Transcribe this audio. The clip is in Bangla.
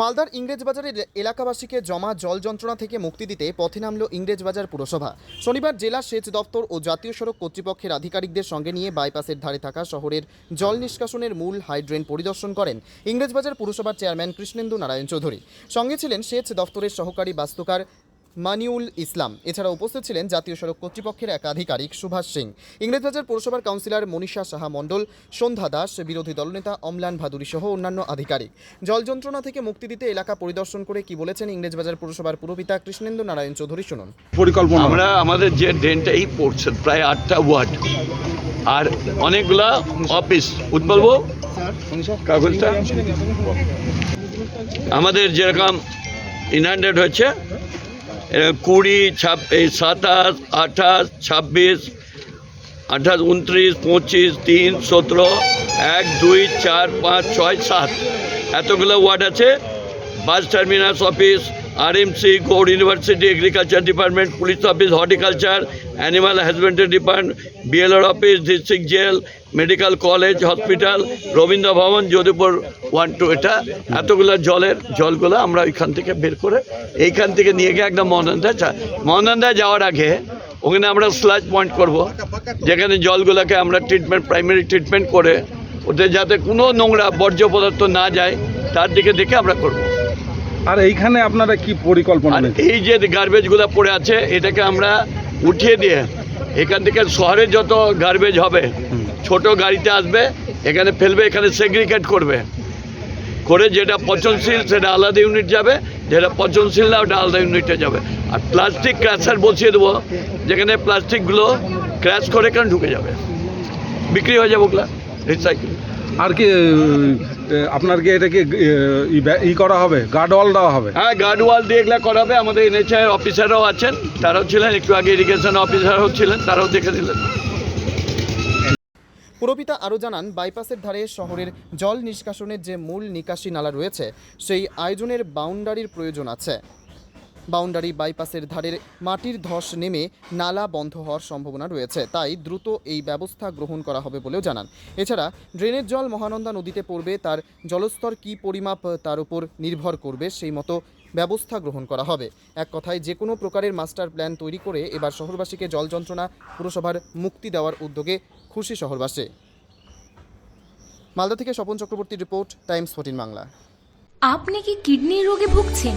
মালদার ইংরেজবাজারের এলাকাবাসীকে জমা জল যন্ত্রণা থেকে মুক্তি দিতে পথে নামল ইংরেজবাজার পুরসভা। শনিবার জেলা সেচ দপ্তর ও জাতীয় সড়ক কর্তৃপক্ষের আধিকারিকদের সঙ্গে নিয়ে বাইপাসের ধারে থাকা শহরের জল নিষ্কাশনের মূল হাইড্রেন পরিদর্শন করেন ইংরেজবাজার পুরসভার চেয়ারম্যান কৃষ্ণেন্দু নারায়ণ চৌধুরী। সঙ্গে ছিলেন সেচ দপ্তরের সহকারী বাস্তুকার মানিউল ইসলাম। এছাড়া উপস্থিত ছিলেন জাতীয় সড়ক কর্তৃপক্ষের এক আধিকারিক সুভাষ সিং। ইংরেজবাজার পৌরসভার কাউন্সিলর মনীষা সাহা মণ্ডল সন্ধ্যা দাস বিরোধী দলনেতা অমলান ভাদুরী সহ অন্যান্য আধিকারিক। জল যন্ত্রণা থেকে মুক্তি দিতে এলাকা পরিদর্শন করে কি বলেছেন ইংরেজবাজার পুরসভার পুরপিতা কৃষ্ণেন্দু নারায়ণ চৌধুরী শুনুন। পরিকল্পনা। আমরা আমাদের যে ড্রেনটাই পড়ছে প্রায় আটটা ওয়ার্ড। আর অনেকগুলা অফিস। উৎপলব কাগজটা? আমাদের যেরকম ইনহান্ড্রেড হচ্ছে কুড়ি ছাব এই সাতাশ, আঠাশ, ছাব্বিশ, আঠাশ, উনত্রিশ, পঁচিশ, তিন, সতেরো, এক, দুই, চার, পাঁচ, ছয়, সাত। এতগুলো ওয়ার্ড আছে। Bus terminus office RMC Gour university agriculture department police office horticulture animal husbandry department BLR office district jail medical college hospital Rabindra Bhavan Jadupur one two এটা এতগুলো জলের জলগুলো আমরা ওইখান থেকে বের করে এইখান থেকে নিয়ে গিয়ে একদম মহানন্দা মহানন্দা যাওয়ার আগে ওখানে আমরা স্লাজ পয়েন্ট করব, যেখানে জলগুলোকে আমরা ট্রিটমেন্ট প্রাইমারি ট্রিটমেন্ট করে ওদের যাতে কোনো নোংরা বর্জ্য পদার্থ না যায়, তার দিকে দেখে আমরা করব। আর এইখানে আপনারা কি পরিকল্পনা এই যে গার্বেজগুলো পড়ে আছে এটাকে আমরা উঠিয়ে দিয়ে এখান থেকে শহরে যত গার্বেজ হবে ছোট গাড়িতে আসবে এখানে ফেলবে এখানে সেগ্রিগেট করবে। করে যেটা পচনশীল সেটা আলাদা ইউনিট যাবে যেটা পচনশীল না ওটা আলাদা ইউনিটে যাবে। আর প্লাস্টিক ক্র্যাশার বসিয়ে দেবো যেখানে প্লাস্টিকগুলো ক্র্যাশ করে এখানে ঢুকে যাবে। বিক্রি হয়ে যাবে ওগুলা রিসাইকেল আর কি আপনার কি এটাকে ই ব্যা- ই করা হবে? গার্ডওয়াল দেওয়া হবে? হ্যাঁ গার্ড ওয়াল দিয়ে এগুলো করা হবে। আমাদের এনএচআই অফিসাররাও আছেন। তারাও ছিলেন একটু আগে ইরিগেশন অফিসারও ছিলেন তারাও দেখে দিলেন পুরপিতা আরও জানান বাইপাসের ধারে শহরের জল নিষ্কাশনের যে মূল নিকাশি নালা রয়েছে সেই আয়োজনের বাউন্ডারির প্রয়োজন আছে। বাউন্ডারি বাইপাসের ধারের মাটির ধস নেমে নালা বন্ধ হওয়ার সম্ভাবনা রয়েছে। তাই দ্রুত এই ব্যবস্থা গ্রহণ করা হবে বলেও জানান। এছাড়া ড্রেনের জল মহানন্দা নদীতে পড়বে, তার জলস্তর কী পরিমাপ তার উপর নির্ভর করবে, সেই মতো ব্যবস্থা গ্রহণ করা হবে। এক কথায় যে কোনো প্রকারের মাস্টার প্ল্যান তৈরি করে এবার শহরবাসীকে জল যন্ত্রণা, পুরসভার মুক্তি দেওয়ার উদ্যোগে খুশি শহরবাসী। মালদা থেকে স্বপন চক্রবর্তীর রিপোর্ট, টাইমস ফোর্টিন বাংলা। আপনি কি কিডনির রোগে ভুগছেন?